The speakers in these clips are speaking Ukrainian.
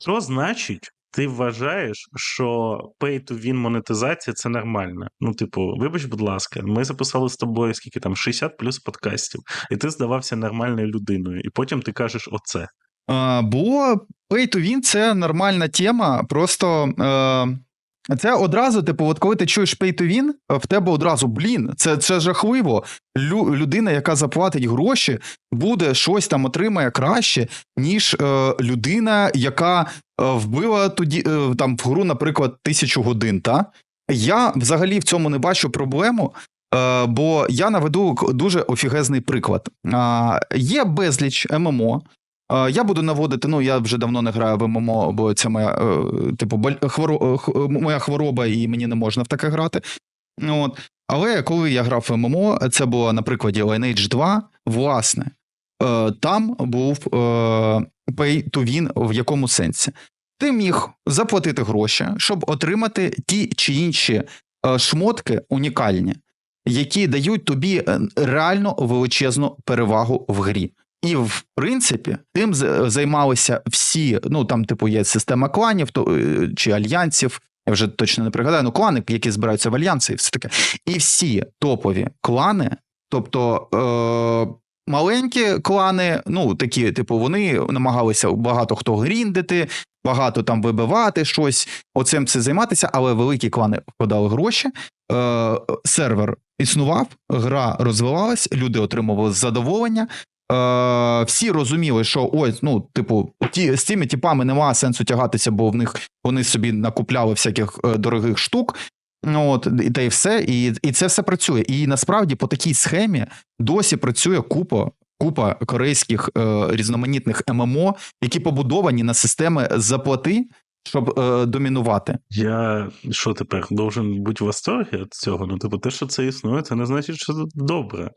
Що значить, ти вважаєш, що pay-to-win монетизація це нормально? Ну, типу, вибач, будь ласка, ми записали з тобою скільки там 60 плюс подкастів, і ти здавався нормальною людиною, і потім ти кажеш оце. А, Бо pay to win це нормальна тема. Просто е, це одразу, типу, от коли ти чуєш win, в тебе одразу блін, це це жахливо. Лю, людина, яка заплатить гроші, буде щось там отримає краще, ніж е, людина, яка е, вбила тоді е, там в гру, наприклад, тисячу годин. Та? Я взагалі в цьому не бачу проблему. Е, Бо я наведу дуже офігезний приклад. Є безліч ММО. Е, Я буду наводити. Ну я вже давно не граю в ММО, бо це моя е, типу хворо, е, моя хвороба, і мені не можна в таке грати. От. Але коли я грав в ММО, це було на прикладі Lineage 2, власне, там був pay to win в якому сенсі. Ти міг заплатити гроші, щоб отримати ті чи інші шмотки унікальні, які дають тобі реально величезну перевагу в грі. І в принципі, тим займалися всі. Ну там, типу, є система кланів то, е, чи альянсів. Я вже точно не пригадаю, ну клани, які збираються в альянси, і все таке. І всі топові клани, тобто е, маленькі клани, ну такі, типу, вони намагалися багато хто гріндити, багато там вибивати щось, оцим це займатися, але великі клани вкладали гроші. Е, сервер існував, гра розвивалась, люди отримували задоволення. Е, всі розуміли, що ось, ну, типу, ті, з цими типами немає сенсу тягатися, бо в них вони собі накупляли всяких е, дорогих штук. Ну, от, і та й все, і, і це все працює. І насправді по такій схемі досі працює купа. Купа корейських е, різноманітних ММО, які побудовані на системи заплати, щоб е, домінувати. Я що тепер должен бути в восторгі від цього? Ну, типу, те, що це існує, це не значить, що це добре.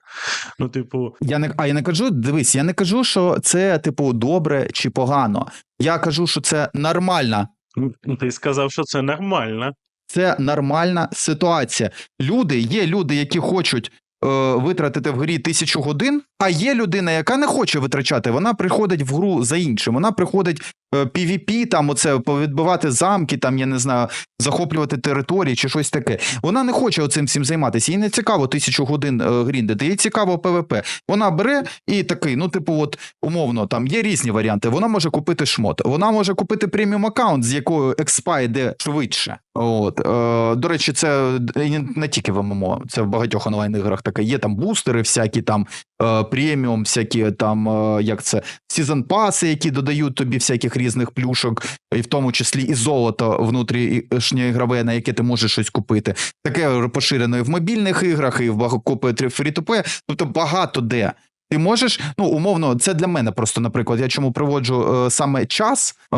Ну, типу, Я не а я не кажу, дивись, я не кажу, що це типу добре чи погано. Я кажу, що це нормальна ну, ти сказав, що це нормально. Це нормальна ситуація. Люди, є люди, які хочуть е, витратити в грі тисячу годин, а є людина, яка не хоче витрачати. Вона приходить в гру за іншим. Вона приходить PvP, там оце повідбивати замки, там я не знаю, захоплювати території чи щось таке. Вона не хоче оцим всім займатися. Їй не цікаво тисячу годин е, гріндити, їй цікаво ПВП. Вона бере і такий, ну, типу, от умовно, там є різні варіанти. Вона може купити шмот, вона може купити преміум аккаунт, з якою експа йде швидше. От е, до речі, це не- не тільки в ММО, це в багатьох онлайн іграх таке. Є там бустери, всякі там е, преміум, всякі там, е, як це, сезон паси, які додають тобі всяких різних плюшок, і в тому числі і золото внутрішнє ігрове, на яке ти можеш щось купити. Таке поширено і в мобільних іграх, і в багато фрі то тобто багато де. Ти можеш, ну умовно, це для мене просто, наприклад, я чому приводжу е, саме час е,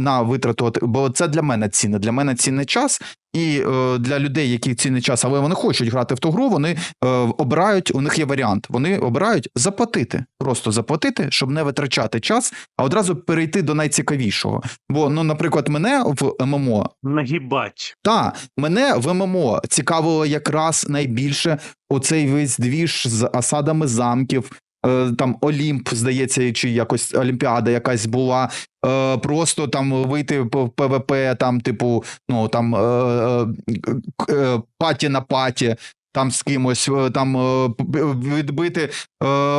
на витрату, бо це для мене цінне. Для мене цінний час, і е, для людей, які цінний час, але вони хочуть грати в ту гру, вони е, обирають, у них є варіант. Вони обирають заплатити, просто заплатити, щоб не витрачати час, а одразу перейти до найцікавішого. Бо, ну, наприклад, мене в ММО Нагибать. та мене в ММО цікавило якраз найбільше оцей весь двіж з осадами замків. Е, Там Олімп, здається, чи якось Олімпіада якась була. е, Просто там вийти в ПВП, там, типу, ну там е, паті на паті, там з кимось, там відбити,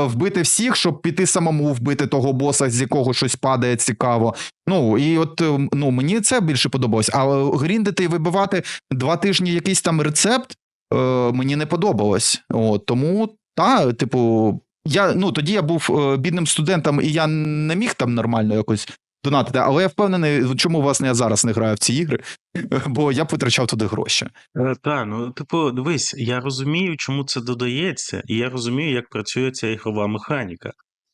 вбити всіх, щоб піти самому вбити того боса, з якого щось падає цікаво. Ну і от ну мені це більше подобалось. А гріндити і вибивати два тижні якийсь там рецепт мені не подобалось. От, тому та, типу, я ну тоді я був е, бідним студентом, і я не міг там нормально якось донатити. Але я впевнений, чому власне я зараз не граю в ці ігри, бо я б витрачав туди гроші. Е, Та, ну типу, дивись, я розумію, чому це додається, і я розумію, як працює ця ігрова механіка.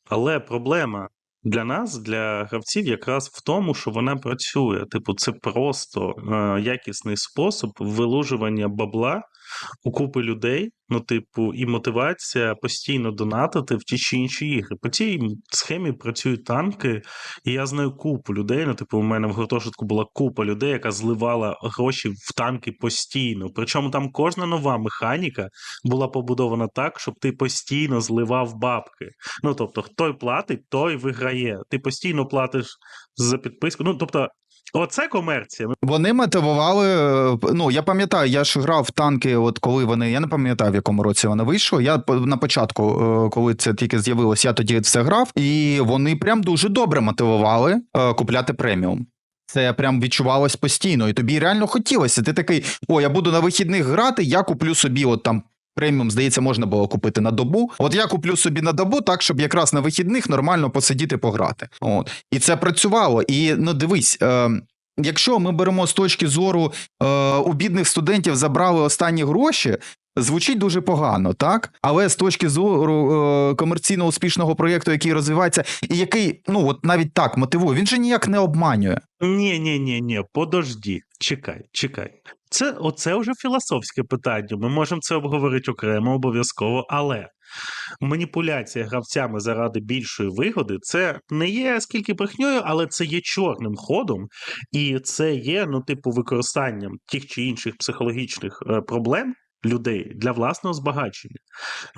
Але проблема для нас, для гравців, якраз в тому, що вона працює. Типу, це просто е, якісний спосіб вилужування бабла у купи людей, ну, типу, і мотивація постійно донатити в ті чи інші ігри. По цій схемі працюють танки, і я знаю купу людей. Ну, типу, у мене в гуртожитку була купа людей, яка зливала гроші в танки постійно. Причому там кожна нова механіка була побудована так, щоб ти постійно зливав бабки. Ну, тобто, хто платить, той виграє. Ти постійно платиш за підписку. Ну, тобто, оце комерція. Вони мотивували. е, Ну я пам'ятаю, я ж грав в танки, от коли вони. Я не пам'ятаю, в якому році вони вийшли. Я на початку, е, коли це тільки з'явилось, я тоді все грав, і вони прям дуже добре мотивували е, купляти преміум. Це прям відчувалось постійно, і тобі реально хотілося. Ти такий: о, я буду на вихідних грати, я куплю собі от там. Преміум, здається, можна було купити на добу. От я куплю собі на добу, так щоб якраз на вихідних нормально посидіти пограти. От і це працювало. І ну дивись, е, Якщо ми беремо з точки зору е, у бідних студентів забрали останні гроші, звучить дуже погано, так? Але з точки зору е, комерційно успішного проєкту, який розвивається, і який ну от навіть так мотивує, він же ніяк не обманює. Ні, ні, ні, ні, подожди, чекай, чекай. Це оце вже філософське питання. Ми можемо це обговорити окремо, обов'язково, але маніпуляція гравцями заради більшої вигоди це не є скільки брехньою, але це є чорним ходом, і це є, ну, типу, використанням тих чи інших психологічних е, проблем. Людей для власного збагачення.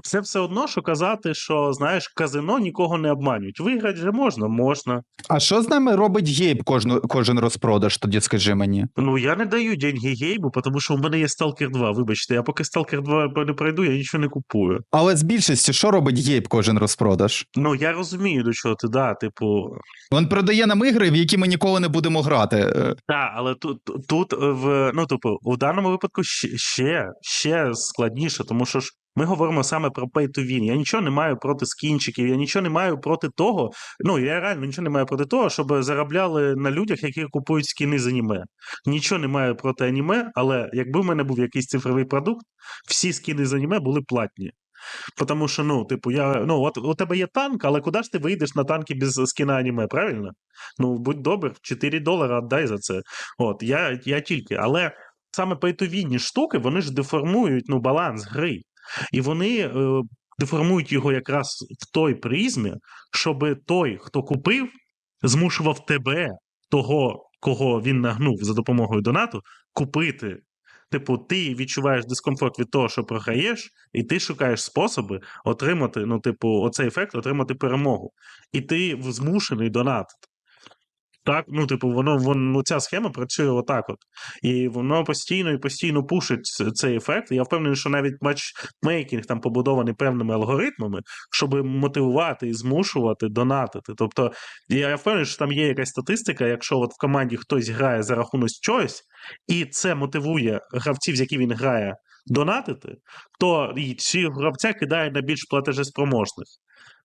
Це все одно, що казати, що знаєш, казино нікого не обманюють. Виграти же можна, можна. А що з нами робить гейб кожну, кожен розпродаж? Тоді скажи мені. Ну, я не даю деньги гейбу, тому що у мене є Stalker 2. Вибачте, я поки Stalker 2 не пройду, я нічого не купую. Але з більшості, що робить гейб кожен розпродаж? Ну, я розумію, до чого ти, да, типу. Він продає нам ігри, в які ми ніколи не будемо грати. Е, Так, але тут, тут в ну, типу, у даному випадку ще, ще, ще складніше, тому що ж ми говоримо саме про pay to win. Я нічого не маю проти скінчиків, я нічого не маю проти того. Ну, я реально нічого не маю проти того, щоб заробляли на людях, які купують скіни з аніме. Нічого не маю проти аніме, але якби в мене був якийсь цифровий продукт, всі скіни з аніме були платні. Тому що, ну, типу, я, ну, от у тебе є танк, але куди ж ти вийдеш на танки без скіна аніме, правильно? Ну, будь добр, 4 долара віддай за це. От, я, я тільки. Але саме пейтовінні штуки, вони ж деформують ну, баланс гри. І вони е, деформують його якраз в той призмі, щоб той, хто купив, змушував тебе, того, кого він нагнув за допомогою донату, купити. Типу, ти відчуваєш дискомфорт від того, що програєш, і ти шукаєш способи отримати, ну, типу, оцей ефект, отримати перемогу. І ти змушений донатити. Так, ну, типу, воно, воно ну, ця схема працює отак от. І воно постійно і постійно пушить цей ефект. Я впевнений, що навіть матчмейкінг там побудований певними алгоритмами, щоб мотивувати і змушувати донатити. Тобто, я впевнений, що там є якась статистика, якщо от в команді хтось грає за рахунок чогось, і це мотивує гравців, з якими він грає, донатити, то ці гравця кидає на більш платежеспроможних.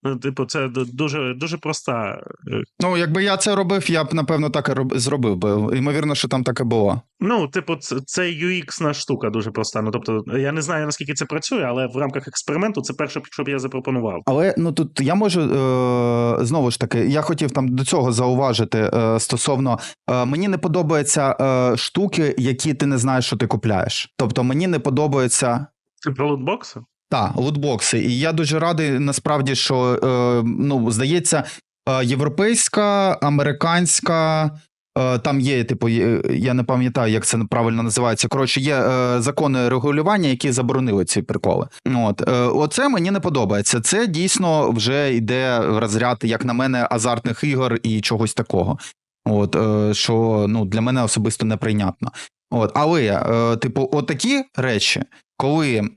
Ну, типу, це дуже, дуже проста е, Ну, якби я це робив, я б напевно так і роб- зробив би. Ймовірно, що там так і було. Ну, типу, це, це UX-на штука дуже проста. Ну, тобто, я не знаю, наскільки це працює, але в рамках експерименту це перше, що б я запропонував. Але ну тут я можу е, знову ж таки, я хотів там до цього зауважити е, стосовно е, мені не подобаються е, штуки, які ти не знаєш, що ти купляєш. Тобто мені не подобаються. Це про лутбокси? Та, лутбокси. І я дуже радий насправді, що е, ну, здається, е, європейська, американська. е, Там є, типу, я не пам'ятаю, як це правильно називається. Коротше, є е, закони регулювання, які заборонили ці приколи. От е, оце мені не подобається. Це дійсно вже йде в розряд, як на мене, азартних ігор і чогось такого. От е, що ну для мене особисто неприйнятно. От, але, типу, отакі речі, коли е,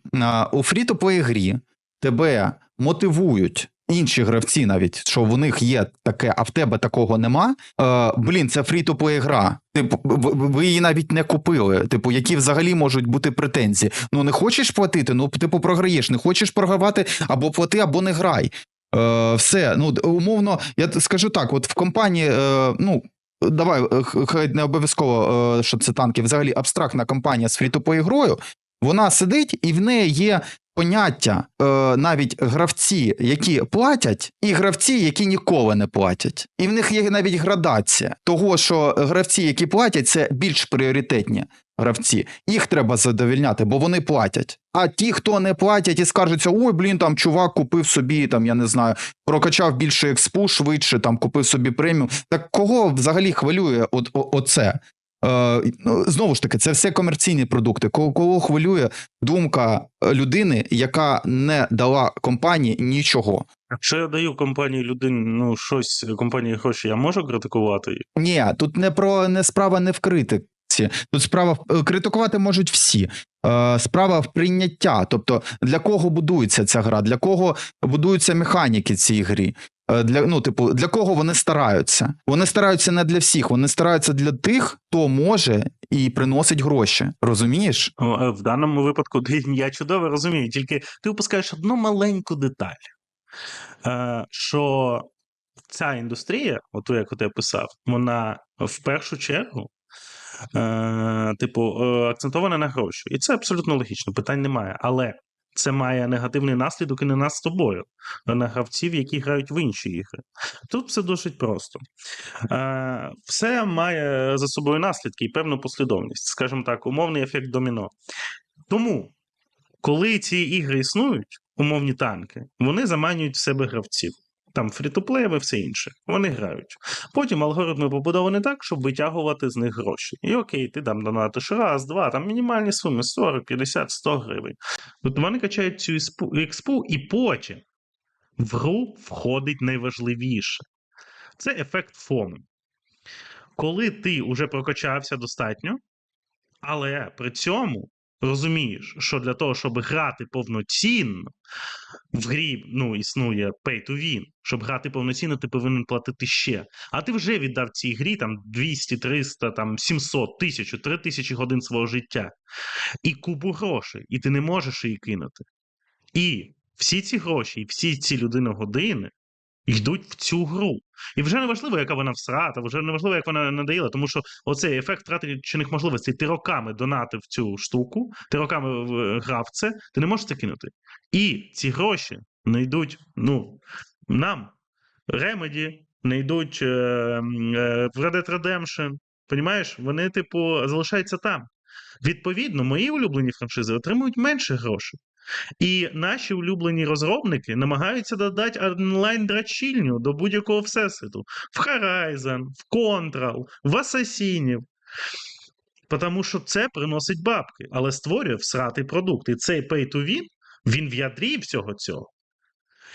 у фрі-то-плей грі тебе мотивують інші гравці, навіть що в них є таке, а в тебе такого нема. Е, блін, це фрі-то-плей гра. Типу, ви, її навіть не купили. Типу, які взагалі можуть бути претензії? Ну не хочеш платити? Ну, типу, програєш. Не хочеш програвати або плати, або не грай. Е, все, ну умовно, я скажу так: от в компанії, е, ну. Давай, е, хай не обов'язково, е, що це танки. Взагалі абстрактна компанія з фрі-то-плей грою. Вона сидить і в неї є поняття е, навіть гравці, які платять, і гравці, які ніколи не платять. І в них є навіть градація того, що гравці, які платять, це більш пріоритетні. гравці. Їх треба задовільняти, бо вони платять. А ті, хто не платять і скаржаться, ой, блін, там чувак купив собі, там я не знаю, прокачав більше експу швидше, там купив собі преміум. Так кого взагалі хвилює от, оце? Е, ну, знову ж таки, це все комерційні продукти. Кого, кого хвилює думка е, людини, яка не дала компанії нічого. Якщо я даю компанії людині, ну щось компанії гроші, я можу критикувати їх? Ні, тут не про не справа не в критиці. Тут справа е, критикувати можуть всі. Справа в прийняття. Тобто, для кого будується ця гра, для кого будуються механіки цієї грі. Е, Для ну, типу, для кого вони стараються? Вони стараються не для всіх, вони стараються для тих, хто може і приносить гроші. Розумієш? Е, В даному випадку я чудово розумію, тільки ти впускаєш одну маленьку деталь, е, що ця індустрія, оту, яку ти описав, вона в першу чергу. Типу, акцентована на гроші. І це абсолютно логічно, питань немає. Але це має негативний наслідок і на нас тобою, а на гравців, які грають в інші ігри. Тут все досить просто. Все має за собою наслідки і певну послідовність, скажімо так, умовний ефект доміно. Тому, коли ці ігри існують, умовні танки, вони заманюють в себе гравців. Там фрі-то-плеєве, все інше. Вони грають. Потім алгоритми побудовані так, щоб витягувати з них гроші. І окей, ти там донатиш раз, два, там мінімальні суми 40, 50, 100 гривень. Тобто вони качають цю експу, і потім в гру входить найважливіше. Це ефект фону. Коли ти вже прокачався достатньо, але при цьому розумієш, що для того, щоб грати повноцінно, в грі ну, існує pay to win. Щоб грати повноцінно, ти повинен платити ще. А ти вже віддав цій грі там 200, 300, там 700, 1000, 3000 годин свого життя і купу грошей, і ти не можеш її кинути. І всі ці гроші, і всі ці людини години йдуть в цю гру. І вже не важливо, яка вона всрата, вже не важливо, як вона надоїла, тому що оцей ефект втрачених можливостей. Ти роками донатив цю штуку, ти роками грав це, ти не можеш це кинути. І ці гроші не йдуть ну, нам, Remedy, не йдуть е, е, в Red Dead Redemption. Понімаєш, вони, типу, залишаються там. Відповідно, мої улюблені франшизи отримують менше грошей. І наші улюблені розробники намагаються додати онлайн-драчільню до будь-якого всесвіту. В Horizon, в Control, в Асасінів. Тому що це приносить бабки, але створює всратий продукт. І цей pay to win, він в ядрі всього цього.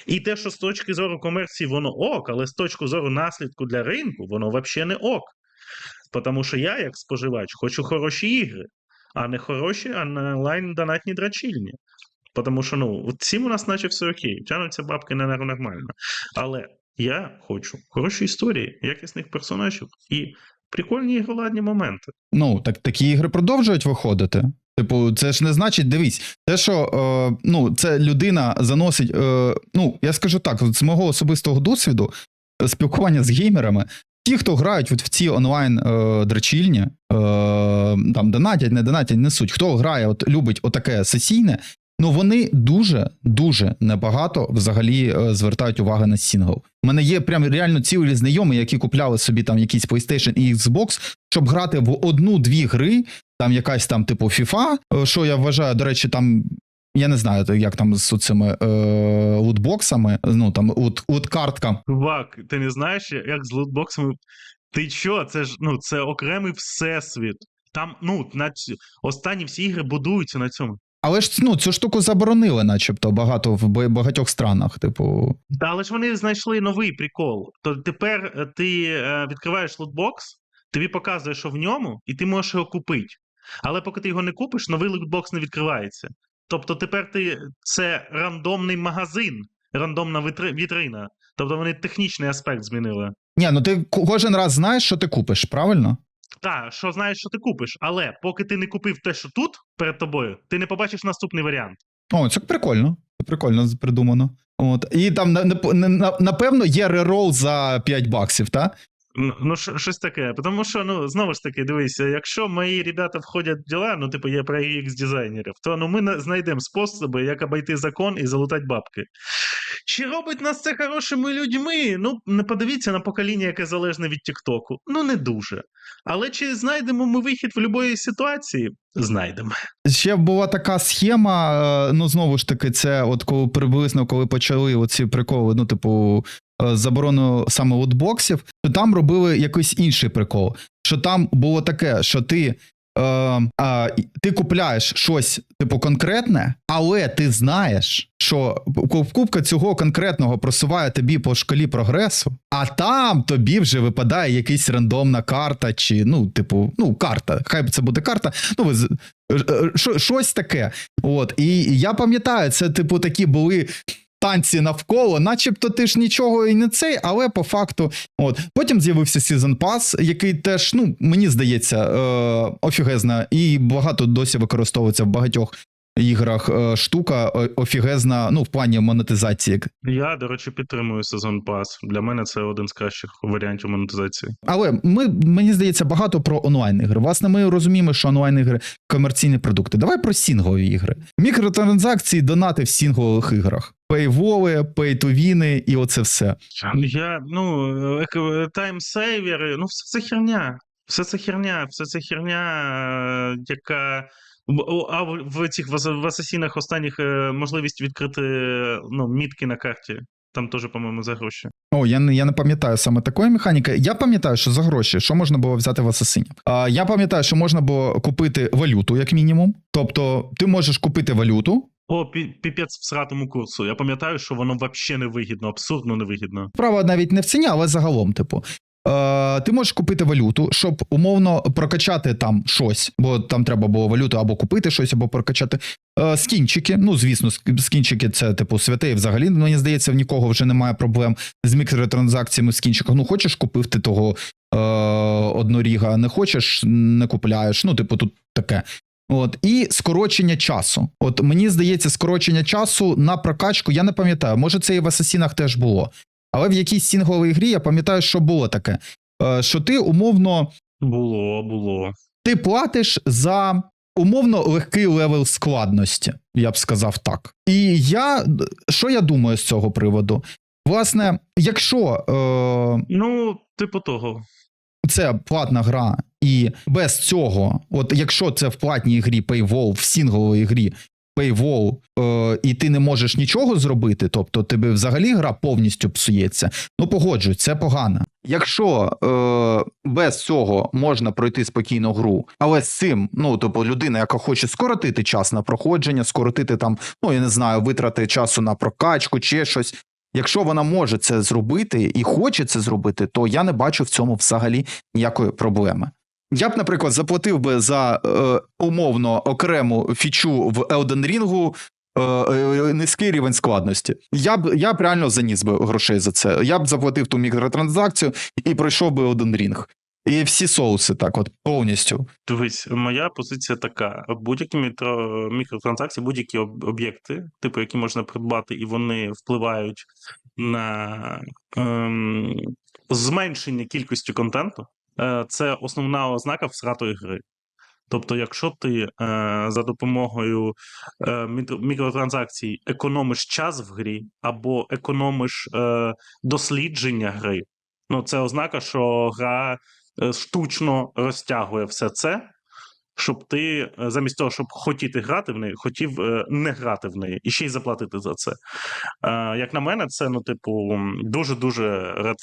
І те, що з точки зору комерції воно ок, але з точки зору наслідку для ринку, воно взагалі не ок. Тому що я, як споживач, хочу хороші ігри, а не хороші онлайн-донатні драчільні. Тому що ну, цим у нас наче все окей, тянуться бабки не нормально. Але я хочу хороші історії, якісних персонажів і прикольні ігроладні моменти. Ну, так такі ігри продовжують виходити. Типу, це ж не значить, дивись, те, що е, ну, це людина заносить. Е, ну, я скажу так, з мого особистого досвіду е, спілкування з геймерами, ті, хто грають от в ці онлайн е, драчільні, е, там донатять, не донатять, не суть. Хто грає, от любить отаке сесійне, ну вони дуже дуже небагато взагалі е, звертають увагу на сінгл. У мене є прям реально цілі знайомі, які купляли собі там якийсь PlayStation і Xbox, щоб грати в одну-дві гри, там якась там типу FIFA, е, що я вважаю, до речі, там. Я не знаю, як там з цими е, лутбоксами, ну там лут, луткартка. Чувак, ти не знаєш, як з лутбоксами. Ти що? Це ж ну, це окремий всесвіт. Там, ну, на останні всі ігри будуються на цьому. Але ж ну, цю штуку заборонили, начебто, багато в багатьох странах. Типу, Та, але ж вони знайшли новий прикол. То тепер е, ти е, відкриваєш лутбокс, тобі показує, що в ньому, і ти можеш його купити. Але поки ти його не купиш, новий лутбокс не відкривається. Тобто тепер ти це рандомний магазин, рандомна вітри- вітрина. Тобто вони технічний аспект змінили. ні, ну ти кожен раз знаєш, що ти купиш, правильно? Так, що знаєш, що ти купиш, але поки ти не купив те, що тут перед тобою, ти не побачиш наступний варіант. О, це прикольно. Це прикольно придумано. От. І там на- на- на- напевно є рерол за 5 баксів, так? Ну, щось таке. Тому що, ну, знову ж таки, дивися, якщо мої ребята входять в діла, ну, типу, є про UX дизайнерів, то ну, ми на- знайдемо способи, як обійти закон і залутати бабки. Чи робить нас це хорошими людьми? Ну, не подивіться на покоління, яке залежне від Тіктоку. Ну, не дуже. Але чи знайдемо ми вихід в будь-якій ситуації? Знайдемо. Ще була така схема. е, Ну знову ж таки, це от коли приблизно коли почали оці приколи, ну, типу, е, заборону саме лутбоксів, то там робили якийсь інший прикол. Що там було таке, що ти. Е, ти купляєш щось типу конкретне, але ти знаєш, що покупка цього конкретного просуває тобі по шкалі прогресу, а там тобі вже випадає якась рандомна карта, чи ну, типу, ну, карта. Хай це буде карта. Ну, ви е, що- щось таке. От, і я пам'ятаю, це, типу, такі були. Танці навколо, начебто ти ж нічого і не цей, але по факту, от. Потім з'явився Season Pass, який теж, ну мені здається, е, офігезна, і багато досі використовується в багатьох іграх е, штука е, офігезна, ну в плані монетизації. Я, до речі, підтримую сезон пас. Для мене це один з кращих варіантів монетизації. Але ми мені здається багато про онлайн ігри. Власне, ми розуміємо, що онлайн ігри комерційні продукти. Давай про сінглові ігри. Мікротранзакції, донати в сінглових іграх. Пейволи, пейтовіни і оце все. Я, ну, таймсейвери, ну, все це херня. Все це херня, все це херня, е, яка. А в цих в асасінах останніх е, можливість відкрити ну, мітки на карті. Там теж, по-моєму, за гроші. О, я не я не пам'ятаю саме такої механіки. Я пам'ятаю, що за гроші, що можна було взяти в асасині. А я пам'ятаю, що можна було купити валюту, як мінімум. Тобто, ти можеш купити валюту. О, піпець в сратому курсу. Я пам'ятаю, що воно взагалі не вигідно, абсурдно невигідно. Справа навіть не в ціні, але загалом, типу. Е, ти можеш купити валюту, щоб умовно прокачати там щось, бо там треба було валюту або купити щось, або прокачати. Е, скінчики. Ну, звісно, скінчики це типу святе, і взагалі, мені здається, в нікого вже немає проблем з мікротранзакціями в скінчиках. Ну, хочеш купив ти того е, одноріга, не хочеш, не купляєш. Ну, типу, тут таке. От і скорочення часу. От мені здається, скорочення часу на прокачку. Я не пам'ятаю, може це і в асасінах теж було. Але в якійсь сінгловій грі я пам'ятаю, що було таке. Е, Що ти умовно Було, було. ти платиш за умовно легкий левел складності, я б сказав так. І я що я думаю з цього приводу? Власне, якщо е, Ну, типу того. це платна гра, і без цього, от якщо це в платній грі Paywall, в сінгловій грі Paywall, е, і ти не можеш нічого зробити, тобто тебе взагалі гра повністю псується. Ну погоджуюсь, це погано. Якщо е, без цього можна пройти спокійно гру, але з цим, ну тобто людина, яка хоче скоротити час на проходження, скоротити там, ну я не знаю, витрати часу на прокачку чи щось. Якщо вона може це зробити і хоче це зробити, то я не бачу в цьому взагалі ніякої проблеми. Я б, наприклад, заплатив би за е, умовно окрему фічу в Elden Ring е, е, низький рівень складності. Я б я б реально заніс би грошей за це. Я б заплатив ту мікротранзакцію і пройшов би Elden Ring. І всі соуси так, от повністю. Дивись, моя позиція така: будь-які мітро, мікротранзакції, будь-які об'єкти, типу, які можна придбати, і вони впливають на ем, зменшення кількості контенту, це основна ознака всратої гри. Тобто, якщо ти е, за допомогою е, мікротранзакцій економиш час в грі або економиш е, дослідження гри, ну це ознака, що гра е, штучно розтягує все це, щоб ти е, замість того, щоб хотіти грати в неї, хотів е, не грати в неї і ще й заплатити за це. Е, Як на мене, це ну, типу, дуже дуже. Е,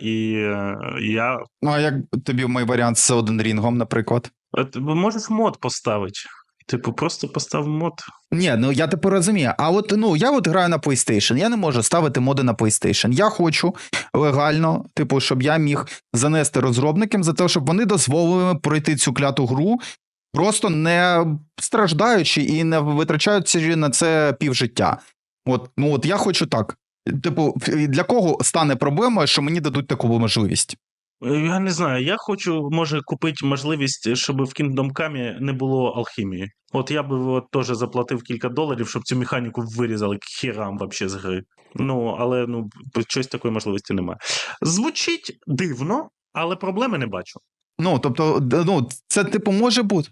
І е, я Ну а як тобі мій варіант з Elden Ring, наприклад? Е, ти можеш мод поставити. Типу, просто постав мод. Ні, ну я тепер розумію. А от ну я от граю на PlayStation, я не можу ставити моди на PlayStation. Я хочу легально, типу, щоб я міг занести розробникам за те, щоб вони дозволили пройти цю кляту гру, просто не страждаючи і не витрачаючи на це півжиття. От, ну от я хочу так. Типу, для кого стане проблемою, що мені дадуть таку можливість? Е, Я не знаю, я хочу, може, купити можливість, щоб в Kingdom Come не було алхімії. От я би от, теж заплатив кілька доларів, щоб цю механіку вирізали к хірам вообще з гри. Ну, але ну, щось такої можливості немає. Звучить дивно, але проблеми не бачу. Ну, тобто, ну, це типу може бути.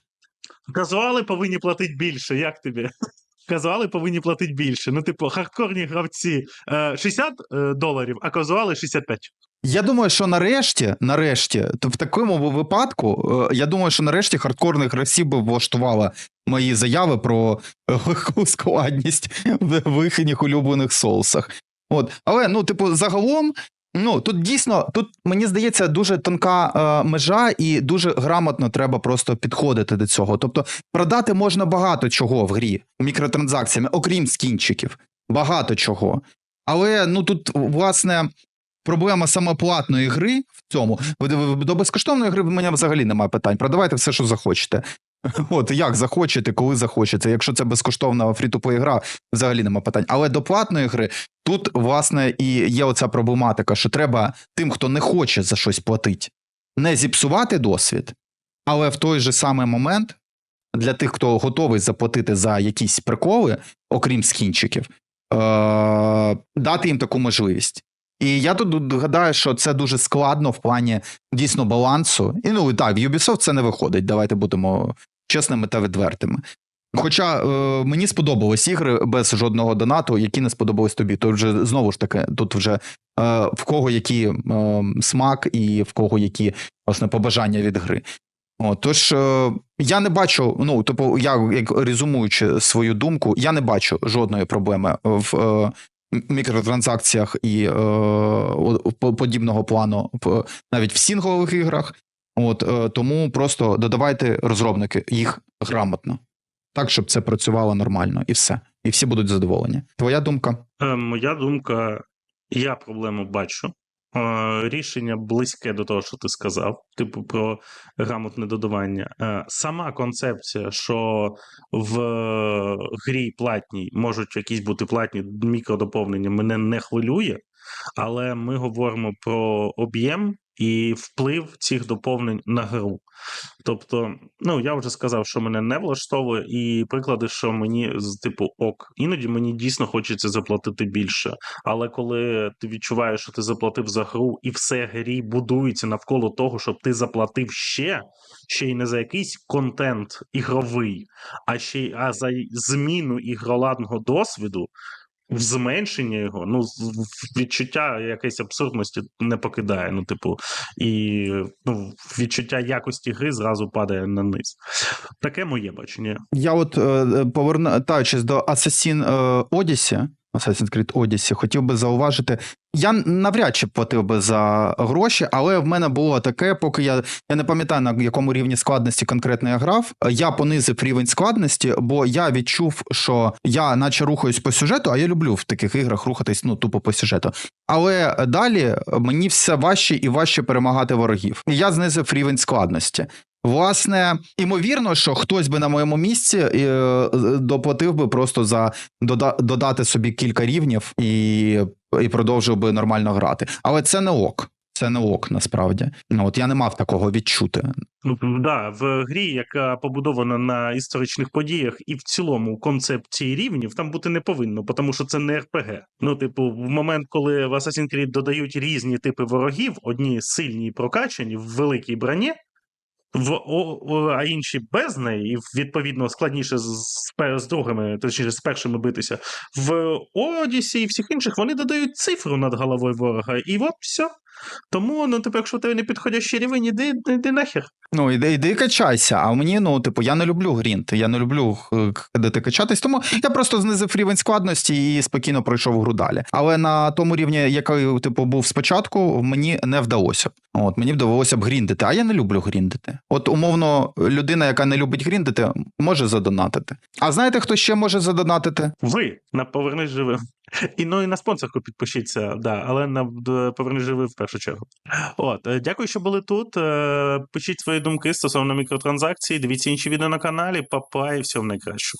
Казуали повинні платити більше, як тобі? Казуали повинні платити більше. Ну, типу, хардкорні гравці е, 60 е, доларів, а казуали 65. Я думаю, що нарешті, нарешті, то в такому випадку, е, я думаю, що нарешті хардкорних гравців би влаштувала мої заяви про е, легку складність в їхніх улюблених соусах. От, але ну, типу, загалом. Ну тут дійсно, тут мені здається, дуже тонка е, межа, і дуже грамотно треба просто підходити до цього. Тобто, продати можна багато чого в грі мікротранзакціями, окрім скінчиків. Багато чого. Але ну тут, власне, проблема самоплатної гри в цьому. До безкоштовної гри в мене взагалі немає питань. Продавайте все, що захочете. От як захочете, коли захочете. Якщо це безкоштовна фрі-то-плей гра, взагалі нема питань. Але до платної гри тут, власне, і є оця проблематика, що треба тим, хто не хоче за щось платити, не зіпсувати досвід, але в той же самий момент для тих, хто готовий заплатити за якісь приколи, окрім скінчиків, е- дати їм таку можливість. І я тут гадаю, що це дуже складно в плані дійсно балансу. І ну і так, в Ubisoft це не виходить. Давайте будемо чесними та відвертими. Хоча е, мені сподобались ігри без жодного донату, які не сподобались тобі. То вже знову ж таки, тут вже е, в кого який е, смак і в кого які власне побажання від гри. О, тож е, я не бачу, ну тобто, я як резюмуючи свою думку, я не бачу жодної проблеми в е, мікротранзакціях і е, подібного плану навіть в сінглових іграх. От е, тому просто додавайте розробники їх грамотно, так щоб це працювало нормально, і все. І всі будуть задоволені. Твоя думка? Е, моя думка, я проблему бачу. Рішення близьке до того, що ти сказав, типу про грамотне додавання. Е, сама концепція, що в грі платній можуть якісь бути платні мікродоповнення, мене не хвилює, але ми говоримо про об'єм і вплив цих доповнень на гру. Тобто, ну я вже сказав, що мене не влаштовує, і приклади, що мені з типу ок, іноді мені дійсно хочеться заплатити більше. Але коли ти відчуваєш, що ти заплатив за гру, і все грі будується навколо того, щоб ти заплатив ще, ще й не за якийсь контент ігровий, а ще й а за зміну ігроладного досвіду. В зменшення його, ну відчуття якоїсь абсурдності не покидає. Ну, типу, і ну, відчуття якості гри зразу падає на низ. Таке моє бачення. Я от е, повертаючись до Assassin е, Odyssey, Assassin's Creed Odyssey, хотів би зауважити. Я навряд чи платив би за гроші, але в мене було таке, поки я, я не пам'ятаю на якому рівні складності конкретно я грав. Я понизив рівень складності, бо я відчув, що я наче рухаюсь по сюжету, а я люблю в таких іграх рухатись ну тупо по сюжету. Але далі мені все важче і важче перемагати ворогів. Я знизив рівень складності. Власне, імовірно, що хтось би на моєму місці е, доплатив би просто за дода- додати собі кілька рівнів і, і продовжив би нормально грати. Але це не ок. Це не ок, насправді. Ну, от я не мав такого відчути. Ну да, в грі, яка побудована на історичних подіях, і в цілому концепції рівнів там бути не повинно, тому що це не РПГ. Ну, типу, в момент, коли в Assassin's Creed додають різні типи ворогів, одні сильні і прокачані в великій броні. В о, а інші без неї, і відповідно складніше з, з, другими, точніше з першими битися. В Одісі і всіх інших вони додають цифру над головою ворога, і от все. Тому, ну, типу, якщо в тебе не підходящий рівень, іди, іди нахер. Ну, іди, іди качайся. А мені, ну, типу, я не люблю грінт, я не люблю е, ходити качатись, тому я просто знизив рівень складності і спокійно пройшов гру далі. Але на тому рівні, який, типу, був спочатку, мені не вдалося. От мені вдалося б гріндити, а я не люблю гріндити. От, умовно, людина, яка не любить гріндити, може задонатити. А знаєте, хто ще може задонатити? Ви на повернись живим. І ну і на спонсорку підпишіться, да, але на повернись живим в першу чергу. От, е, дякую, що були тут. Е, Пишіть свої думки стосовно мікротранзакцій. Дивіться інші відео на каналі. Папа і всього найкращого.